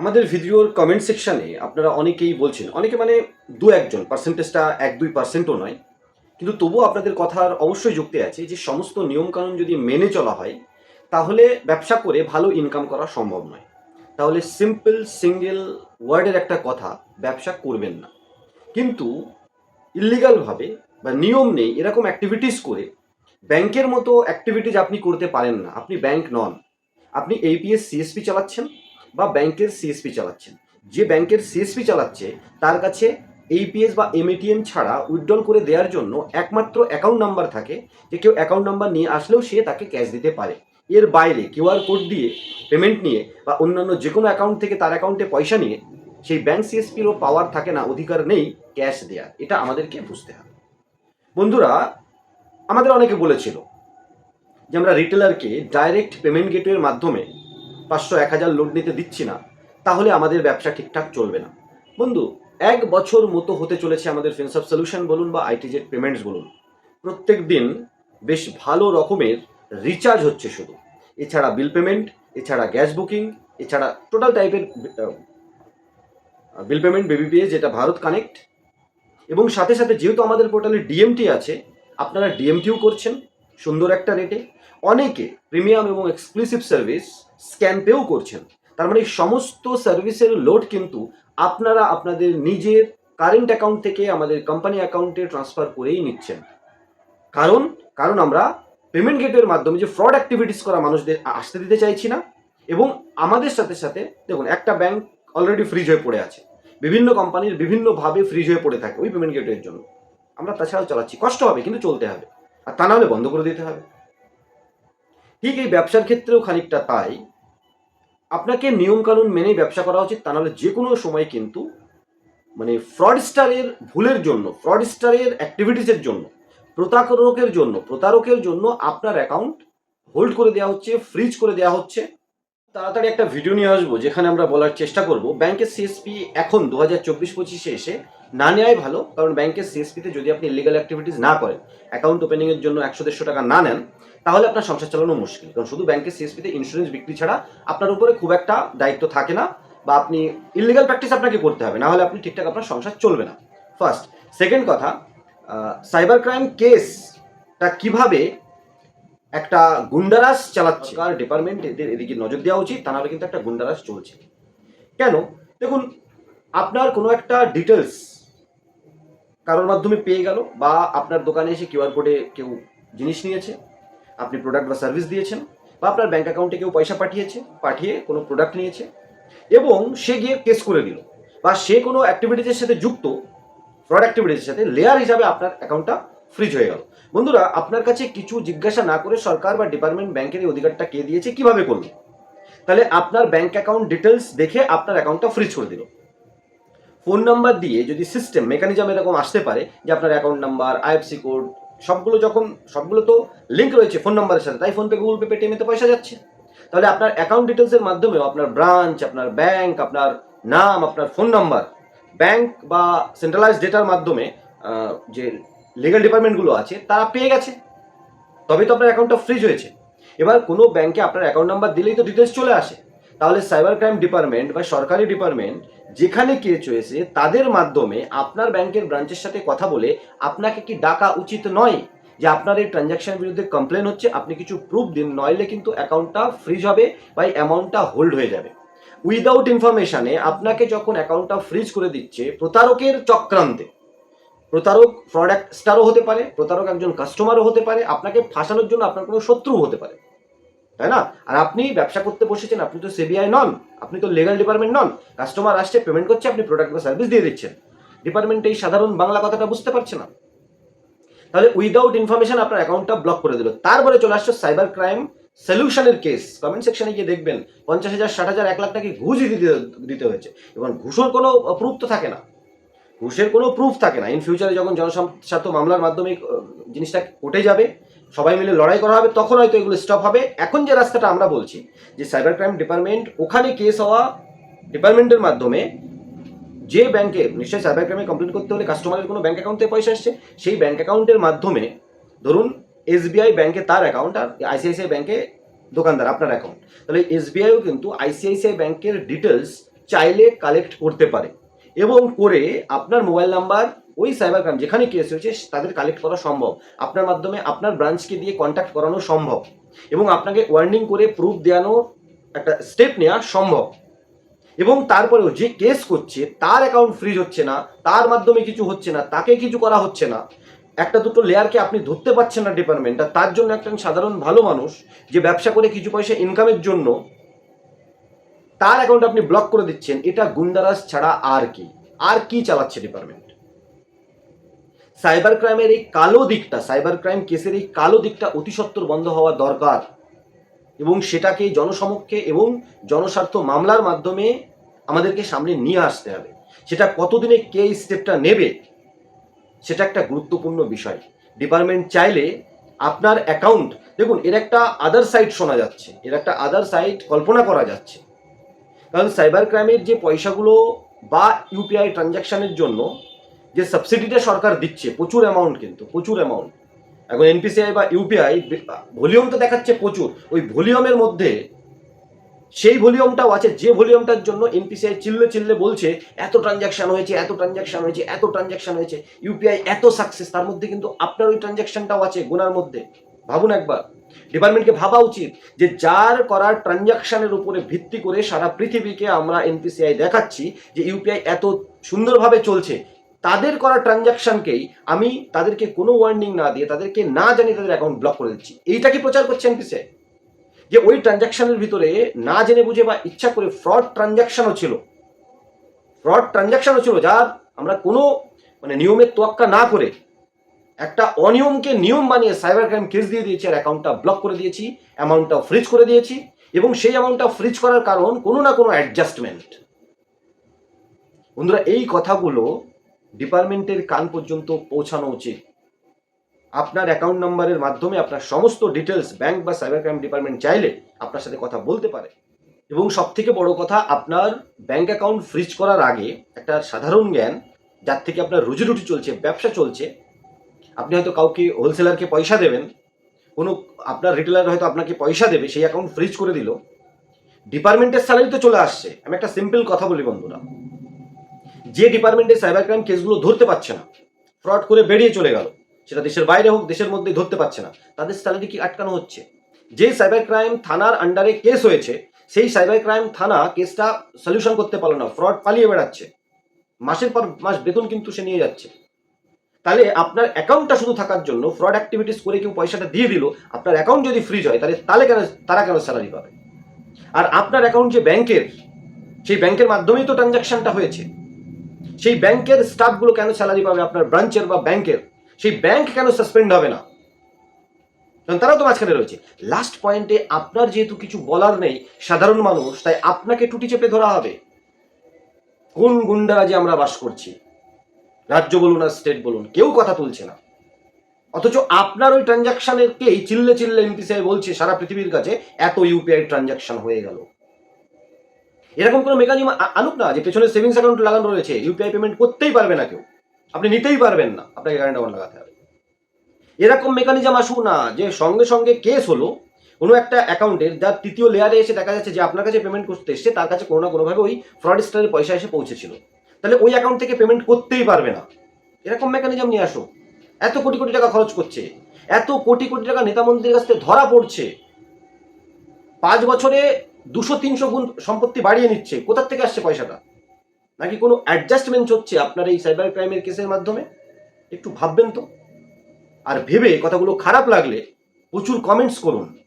আমাদের ভিডিওর কমেন্ট সেকশানে আপনারা অনেকেই বলছেন, অনেকে মানে দু একজন পার্সেন্টেজটা এক দুই পার্সেন্টও নয়, কিন্তু তবুও আপনাদের কথার অবশ্যই যুক্তি আছে যে সমস্ত নিয়মকানুন যদি মেনে চলা হয়, তাহলে ব্যবসা করে ভালো ইনকাম করা সম্ভব নয়। তাহলে সিম্পল সিঙ্গেল ওয়ার্ডের একটা কথা, ব্যবসা করবেন না। কিন্তু ইলিগালভাবে বা নিয়ম নেই, এরকম অ্যাক্টিভিটিস করে ব্যাংকের মতো অ্যাক্টিভিটিস আপনি করতে পারেন না। আপনি ব্যাংক নন। আপনি এইপিএস সিএসপি চালাচ্ছেন। বা ব্যাংকের সিএসপি চালাচ্ছেন। যে ব্যাংকের সিএসপি চালাচ্ছে, তার কাছে এইপিএস বা এমএটিএম ছাড়া উইথড্রল করে দেওয়ার জন্য একমাত্র অ্যাকাউন্ট নাম্বার থাকে, যে কেউ অ্যাকাউন্ট নাম্বার নিয়ে আসলেও সে তাকে ক্যাশ দিতে পারে। এর বাইরে কিউআর কোড দিয়ে পেমেন্ট নিয়ে বা অন্যান্য যে কোনো অ্যাকাউন্ট থেকে তার অ্যাকাউন্টে পয়সা নিয়ে সেই ব্যাংক সিএসপিরও পাওয়ার থাকে না, অধিকার নেই ক্যাশ দেওয়ার এটা আমাদেরকে বুঝতে হবে। বন্ধুরা, আমাদের অনেকে বলেছিল যে আমরা রিটেলারকে ডাইরেক্ট পেমেন্ট গেটওয়ের মাধ্যমে পাঁচশো এক হাজার লোড নিতে দিচ্ছি না, তাহলে আমাদের ব্যবসা ঠিকঠাক চলবে না। বন্ধু, এক বছর মতো হতে চলেছে আমাদের ফিনসব সলিউশন বলুন বা আইটিজেড পেমেন্টস বলুন। প্রত্যেক দিন বেশ ভালো রকমের রিচার্জ হচ্ছে শুধু। এছাড়া বিল পেমেন্ট, এছাড়া গ্যাস বুকিং, এছাড়া টোটাল টাইপের বিল পেমেন্ট বিবিপিএ যেটা ভারত কানেক্ট। এবং সাথে সাথে যেহেতু আমাদের পোর্টালে ডিএমটি আছে, আপনারা ডিএমটিও করছেন। সুন্দর একটা রেটে অনেকে প্রিমিয়াম এবং এক্সক্লুসিভ সার্ভিস স্ক্যান পেও করছেন। তার মানে সমস্ত সার্ভিসের লোড কিন্তু আপনারা আপনাদের নিজের কারেন্ট অ্যাকাউন্ট থেকে আমাদের কোম্পানি অ্যাকাউন্টে ট্রান্সফার করেই নিচ্ছেন। কারণ কারণ আমরা পেমেন্ট গেটের মাধ্যমে যে ফ্রড অ্যাক্টিভিটিস করা মানুষদের আসতে দিতে চাইছি না এবং আমাদের সাথে সাথে দেখুন, একটা ব্যাংক অলরেডি ফ্রিজ হয়ে পড়ে আছে। বিভিন্ন কোম্পানির বিভিন্নভাবে ফ্রিজ হয়ে পড়ে থাকে ওই পেমেন্ট গেটের জন্য। আমরা তাছাড়াও চালাচ্ছি, কষ্ট হবে কিন্তু চলতে হবে। আর তা না হলে বন্ধ করে দিতে হবে। ঠিক এই ব্যবসার ক্ষেত্রেও খানিকটা তাই। আপনাকে নিয়মকানুন মেনেই ব্যবসা করা উচিত, তা নাহলে যে কোনো সময় কিন্তু মানে ফ্রডস্টারের ভুলের জন্য ফ্রডস্টারের অ্যাক্টিভিটিসের জন্য, প্রতারকের জন্য প্রতারকের জন্য আপনার অ্যাকাউন্ট হোল্ড করে দেওয়া হচ্ছে ফ্রিজ করে দেওয়া হচ্ছে। তাড়াতাড়ি একটা ভিডিও নিয়ে আসব, যেখানে আমরা বলার চেষ্টা করব। ব্যাংকের সিএসপি এখন দু হাজার চব্বিশ পঁচিশে এসে না নেওয়াই ভালো, কারণ ব্যাংকের সিএসপিতে যদি আপনি ইলিগাল অ্যাক্টিভিটিস না করেন অ্যাকাউন্ট ওপেনিংয়ের জন্য একশো দেড়শো টাকা না নেন, তাহলে আপনার সংসার চালানো মুশকিল। কারণ শুধু ব্যাংকের সিএসপিতে ইন্স্যুরেন্স বিক্রি ছাড়া আপনার উপরে খুব একটা দায়িত্ব থাকে না, বা আপনি ইলিগাল প্র্যাকটিস আপনাকে করতে হবে না হলে আপনি ঠিকঠাক আপনার সংসার চলবে না। ফার্স্ট সেকেন্ড কথা সাইবার ক্রাইম কেসটা কীভাবে একটা গুন্ডারাস চালাচ্ছে। আর ডিপার্টমেন্ট এদের এদিকে নজর দেওয়া উচিত, তা নাহলে কিন্তু একটা গুন্ডারাস চলছে। কেন? দেখুন, আপনার কোনো একটা ডিটেলস কারোর মাধ্যমে পেয়ে গেল বা আপনার দোকানে এসে কিউআর কোডে কেউ জিনিস নিয়েছে, আপনি প্রোডাক্ট বা সার্ভিস দিয়েছেন, বা আপনার ব্যাঙ্ক অ্যাকাউন্টে কেউ পয়সা পাঠিয়েছে, পাঠিয়ে কোনো প্রোডাক্ট নিয়েছে, এবং সে গিয়ে কেস করে দিল। বা সে কোনো অ্যাক্টিভিটিজের সাথে যুক্ত ফ্রড অ্যাক্টিভিটিজের সাথে লেয়ার হিসাবে আপনার অ্যাকাউন্টটা ফ্রিজ হয়ে গেল। বন্ধুরা, আপনার কাছে কিছু জিজ্ঞাসা না করে সরকার বা ডিপার্টমেন্ট ব্যাংকের এই অধিকারটা কে দিয়েছে, কীভাবে করবে তাহলে আপনার ব্যাংক অ্যাকাউন্ট ডিটেলস দেখে আপনার অ্যাকাউন্টটা ফ্রিজ করে দিল। ফোন নাম্বার দিয়ে যদি সিস্টেম মেকানিজম এরকম আসতে পারে যে আপনার অ্যাকাউন্ট নাম্বার আইএফসি কোড সবগুলো যখন, সবগুলো তো লিঙ্ক রয়েছে ফোন নাম্বারের সাথে, তাই ফোনপে গুগল পে পেটিএমে তো পয়সা যাচ্ছে। তাহলে আপনার অ্যাকাউন্ট ডিটেলসের মাধ্যমেও আপনার ব্রাঞ্চ আপনার ব্যাংক আপনার নাম, আপনার ফোন নাম্বার ব্যাংক বা সেন্ট্রালাইজ ডেটার মাধ্যমে যে লিগাল ডিপার্টমেন্টগুলো আছে, তারা পেয়ে গেছে। তবে তো আপনার অ্যাকাউন্টটা ফ্রিজ হয়েছে। এবার কোনো ব্যাংকে আপনার অ্যাকাউন্ট নাম্বার দিলেই তো ডিটেলস চলে আসে। তাহলে সাইবার ক্রাইম ডিপার্টমেন্ট বা সরকারি ডিপার্টমেন্ট যেখানে কেস হয়েছে, তাদের মাধ্যমে আপনার ব্যাংকের ব্রাঞ্চের সাথে কথা বলে আপনাকে কি ডাকা উচিত নয় যে আপনার এই ট্রানজ্যাকশনের বিরুদ্ধে কমপ্লেন হচ্ছে, আপনি কিছু প্রুফ দিন, নইলে কিন্তু অ্যাকাউন্টটা ফ্রিজ হবে বা অ্যামাউন্টটা হোল্ড হয়ে যাবে। উইদাউট ইনফরমেশনে আপনাকে যখন অ্যাকাউন্টটা ফ্রিজ করে দিচ্ছে, প্রতারকের চক্রান্তে প্রতারক প্রোডাক্ট স্টারও হতে পারে, প্রতারক একজন কাস্টমারও হতে পারে, আপনাকে ফাঁসানোর জন্য আপনার কোনো শত্রু হতে পারে। তাই না? আর আপনি ব্যবসা করতে বসেছেন, আপনি তো সিবিআই নন, আপনি তো লিগাল ডিপার্টমেন্ট নন কাস্টমার আসছে পেমেন্ট করছে, আপনি প্রোডাক্ট বা সার্ভিস দিয়ে দিচ্ছেন। ডিপার্টমেন্ট এই সাধারণ বাংলা কথাটা বুঝতে পারছে না। তাহলে উইদাউট ইনফরমেশন আপনার অ্যাকাউন্টটা ব্লক করে দিল। তারপরে চলে আসছে সাইবার ক্রাইম সলিউশনের কেস কমেন্ট সেকশনে গিয়ে দেখবেন, পঞ্চাশ হাজার, ষাট হাজার, এক লাখ টাকা ঘুষই দিতে দিতে হয়েছে। এবং ঘুষের কোনো প্রুফ তো থাকে না। ঘুষের কোনো প্রুফ থাকে না। ইন ফিউচারে যখন জনস্বার্থ মামলার মাধ্যমে জিনিসটা কোর্টে যাবে, সবাই মিলে লড়াই করা হবে, তখন হয়তো এগুলো স্টপ হবে। এখন যে রাস্তাটা আমরা বলছি, যে সাইবার ক্রাইম ডিপার্টমেন্ট ওখানে কেস হওয়া ডিপার্টমেন্টের মাধ্যমে যে ব্যাংকে নিশ্চয়ই সাইবার ক্রাইমে কমপ্লেন করতে হলে কাস্টমারের কোনো ব্যাংক অ্যাকাউন্টে পয়সা আসছে, সেই ব্যাংক অ্যাকাউন্টের মাধ্যমে, ধরুন এসবিআই ব্যাংকে তার অ্যাকাউন্ট আর আইসিআইসিআই ব্যাংকে দোকানদার, আপনার অ্যাকাউন্ট তাহলে এসবিআইও কিন্তু আইসিআইসিআই ব্যাংকের ডিটেলস চাইলে কালেক্ট করতে পারে। এবং করে আপনার মোবাইল নাম্বার ওই সাইবার ক্রাইম যেখানে কেস হয়েছে, তাদের কালেক্ট করা সম্ভব। আপনার মাধ্যমে আপনার ব্রাঞ্চকে দিয়ে কন্ট্যাক্ট করানো সম্ভব। এবং আপনাকে ওয়ার্নিং করে প্রুফ দেওয়ানোর একটা স্টেপ নেওয়া সম্ভব। এবং তারপরেও যে কেস করছে, তার অ্যাকাউন্ট ফ্রিজ হচ্ছে না, তার মাধ্যমে কিছু হচ্ছে না, তাকে কিছু করা হচ্ছে না। একটা দুটো লেয়ারকে আপনি ধরতে পারছেন না ডিপার্টমেন্টটা তার জন্য একটা সাধারণ ভালো মানুষ যে ব্যবসা করে কিছু পয়সা ইনকামের জন্য তার অ্যাকাউন্ট আপনি ব্লক করে দিচ্ছেন, এটা গুন্ডারাজ ছাড়া আর কি? আর কি চালাচ্ছে ডিপার্টমেন্ট সাইবার ক্রাইমের এই কালো দিকটা সাইবার ক্রাইম কেসের এই কালো দিকটা অতি সত্বর বন্ধ হওয়া দরকার। এবং সেটাকে জনসমক্ষে এবং জনস্বার্থ মামলার মাধ্যমে আমাদেরকে সামনে নিয়ে আসতে হবে। সেটা কতদিনে কে স্টেপটা নেবে, সেটা একটা গুরুত্বপূর্ণ বিষয়। ডিপার্টমেন্ট চাইলে আপনার অ্যাকাউন্ট দেখুন, এর একটা আদার সাইড শোনা যাচ্ছে, এর একটা আদার সাইড কল্পনা করা যাচ্ছে। কারণ সাইবার ক্রাইমের যে পয়সাগুলো বা ইউপিআই ট্রানজ্যাকশনের জন্য যে সাবসিডিটা সরকার দিচ্ছে, প্রচুর অ্যামাউন্ট কিন্তু, প্রচুর অ্যামাউন্ট এখন এনপিসিআই বা ইউপিআই ভলিউম তো দেখাচ্ছে প্রচুর। ওই ভলিউমের মধ্যে সেই ভলিউমটাও আছে, যে ভলিউমটার জন্য এনপিসিআই চিল্লে চিল্লে বলছে, এত ট্রানজ্যাকশন হয়েছে, এত ট্রানজ্যাকশন হয়েছে, এত ট্রানজ্যাকশন হয়েছে ইউপিআই এত সাকসেস তার মধ্যে কিন্তু আপনার ওই ট্রানজ্যাকশনটাও আছে গোনার মধ্যে। ভাবুন একবার। ডিপার্টমেন্টকে ভাবা উচিত যে যার করার ট্রানজ্যাকশনের উপরে ভিত্তি করে সারা পৃথিবীকে আমরা এনপিসিআই দেখাচ্ছি যে ইউপিআই এত সুন্দরভাবে চলছে। তাদের করা ট্রানজ্যাকশনকেই আমি তাদেরকে কোনো ওয়ার্নিং না দিয়ে, তাদেরকে না জানিয়ে তাদের অ্যাকাউন্ট ব্লক করে দিচ্ছি। এইটা কি প্রচার করছে এনপিসিআই? যে ওই ট্রানজ্যাকশনের ভিতরে না জেনে বুঝে বা ইচ্ছা করে ফ্রড ট্রানজ্যাকশনও ছিল। ফ্রড ট্রানজ্যাকশনও ছিল, যার আমরা কোনো মানে নিয়মের তোয়াক্কা না করে একটা অনিয়মকে নিয়ম বানিয়ে সাইবার ক্রাইম কেস দিয়ে দিয়েছি আর অ্যাকাউন্টটা ব্লক করে দিয়েছি অ্যামাউন্টটা ফ্রিজ করে দিয়েছি এবং সেই অ্যামাউন্টটা ফ্রিজ করার কারণ কোনো না কোনো অ্যাডজাস্টমেন্ট বন্ধুরা, এই কথাগুলো ডিপার্টমেন্টের কান পর্যন্ত পৌঁছানো উচিত। আপনার অ্যাকাউন্ট নাম্বারের মাধ্যমে আপনার সমস্ত ডিটেলস ব্যাংক বা সাইবার ক্রাইম ডিপার্টমেন্ট চাইলে আপনার সাথে কথা বলতে পারে। এবং সব থেকে বড় কথা, আপনার ব্যাংক অ্যাকাউন্ট ফ্রিজ করার আগে একটা সাধারণ জ্ঞান, যার থেকে আপনার রুজি রুটি চলছে, ব্যবসা চলছে আপনি হয়তো কাউকে হোলসেলারকে পয়সা দেবেন, কোনো আপনার রিটেলার হয়তো আপনাকে পয়সা দেবে, সেই অ্যাকাউন্ট ফ্রিজ করে দিল। ডিপার্টমেন্টের স্যালারি তো চলে আসছে। আমি একটা সিম্পল কথা বলি বন্ধুরা। যে ডিপার্টমেন্টের সাইবার ক্রাইম কেসগুলো ধরতে পারছে না ফ্রড করে বেরিয়ে চলে গেল, সেটা দেশের বাইরে হোক, দেশের মধ্যে ধরতে পারছে না, তাদের স্যালারি কি আটকানো হচ্ছে? যে সাইবার ক্রাইম থানার আন্ডারে কেস হয়েছে, সেই সাইবার ক্রাইম থানা কেসটা সলিউশন করতে পারল না ফ্রড পালিয়ে বেড়াচ্ছে। মাসের পর মাস বেতন কিন্তু সে নিয়ে যাচ্ছে। তাহলে আপনার অ্যাকাউন্টটা শুধু থাকার জন্য ফ্রড অ্যাক্টিভিটিস করে কেউ পয়সাটা দিয়ে দিল, আপনার অ্যাকাউন্ট যদি ফ্রিজ হয়, তাহলে তাহলে কেন, তারা কেন স্যালারি পাবে? আর আপনার অ্যাকাউন্ট যে ব্যাংকের সেই ব্যাংকের মাধ্যমেই তো ট্রানজাকশনটা হয়েছে। সেই ব্যাংকের স্টাফগুলো কেন স্যালারি পাবে আপনার ব্রাঞ্চের বা ব্যাংকের সেই ব্যাংক কেন সাসপেন্ড হবে না? কারণ তারাও তো মাঝখানে রয়েছে। লাস্ট পয়েন্টে আপনার যেহেতু কিছু বলার নেই, সাধারণ মানুষ, তাই আপনাকে টুটি চেপে ধরা হবে। কোন গুন্ডারাজে আমরা বাস করছি? রাজ্য বলুন আর স্টেট বলুন, কেউ কথা তুলছে না। অথচ আপনার ওই ট্রানজাকশনের চিল্লে চিল্লে এনপিসিআই বলছে, সারা পৃথিবীর কাছে এত ইউপিআই ট্রানজাকশন হয়ে গেল। এরকম কোনো মেকানিজম আনুক না, যে পেছনে সেভিংস অ্যাকাউন্ট লাগানো রয়েছে ইউপিআই পেমেন্ট করতেই পারবে না কেউ। আপনি নিতেই পারবেন না, আপনাকে কারেন্ট অ্যাকাউন্ট লাগাতে হবে। এরকম মেকানিজম আসুক না, যে সঙ্গে সঙ্গে কেস হলো, কোনো একটা অ্যাকাউন্টের যার তৃতীয় লেয়ারে এসে দেখা যাচ্ছে যে আপনার কাছে পেমেন্ট করতে এসছে, তার কাছে কোনো না কোনোভাবে ওই ফ্রড স্টারের পয়সা এসে পৌঁছেছিল। তাহলে ওই অ্যাকাউন্ট থেকে পেমেন্ট করতেই পারবে না। এরকম মেকানিজম নিয়ে আসো। এত কোটি কোটি টাকা খরচ করছে। এত কোটি কোটি টাকা নেতা মন্ত্রীর কাছ থেকে ধরা পড়ছে। পাঁচ বছরে দুশো, তিনশো গুণ সম্পত্তি বাড়িয়ে নিচ্ছে। কোথার থেকে আসছে পয়সাটা? নাকি কোনো অ্যাডজাস্টমেন্ট হচ্ছে আপনার এই সাইবার ক্রাইমের কেসের মাধ্যমে? একটু ভাববেন তো। আর ভেবে কথাগুলো খারাপ লাগলে প্রচুর কমেন্টস করুন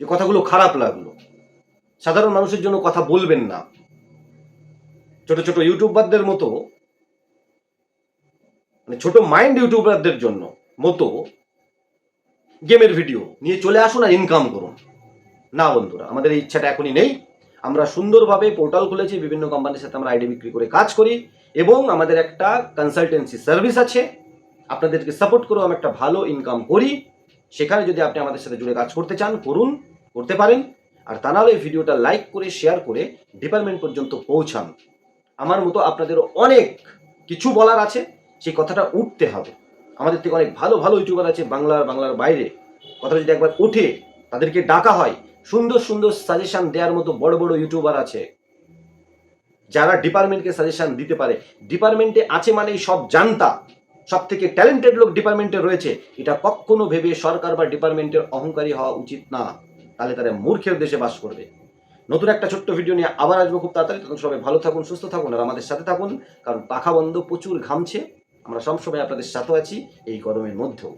যে কথাগুলো খারাপ লাগল। সাধারণ মানুষের জন্য কথা বলবেন না। ছোট ছোট ইউটিউবারদের মতো মানে ছোট মাইন্ড ইউটিউবারদের জন্য মতো গেমের ভিডিও নিয়ে চলে আসুন আর ইনকাম করুন। না বন্ধুরা, আমাদের এই ইচ্ছাটা এখনই নেই। আমরা সুন্দরভাবে পোর্টাল খুলেছি, বিভিন্ন কোম্পানির সাথে আমরা আইডি বিক্রি করে কাজ করি এবং আমাদের একটা কনসালটেন্সি সার্ভিস আছে। আপনাদেরকে সাপোর্ট করেও আমি একটা ভালো ইনকাম করি। সেখানে যদি আপনি আমাদের সাথে জুড়ে কাজ করতে চান, করুন, করতে পারেন। আর তা নাহলে ভিডিওটা লাইক করে শেয়ার করে ডিপার্টমেন্ট পর্যন্ত পৌঁছান। আমার মতো আপনাদেরও অনেক কিছু বলার আছে, সেই কথাটা উঠতে হবে। আমাদের থেকে অনেক ভালো ভালো ইউটিউবার আছে বাংলার বাংলার বাইরে। কথাটা যদি একবার উঠে তাদেরকে ডাকা হয়, সুন্দর সুন্দর সাজেশন দেওয়ার মতো বড় বড় ইউটিউবার আছে, যারা ডিপার্টমেন্টকে সাজেশন দিতে পারে। ডিপার্টমেন্টে আছে মানেই সব জানতা। সব থেকে ট্যালেন্টেড লোক ডিপার্টমেন্টে রয়েছে। এটা কখনো ভেবে সরকার বা ডিপার্টমেন্টের অহংকারী হওয়া উচিত না। তাহলে তারা মূর্খের দেশে বাস করবে। নতুন একটা ছোট্ট ভিডিও নিয়ে আবার আসব খুব তাড়াতাড়ি। তখন সবাই ভালো থাকুন, সুস্থ থাকুন আর আমাদের সাথে থাকুন, কারণ পাখা বন্ধ প্রচুর ঘামছে। আমরা সবসময় আপনাদের সাথে আছি, এই গরমের মধ্যেও।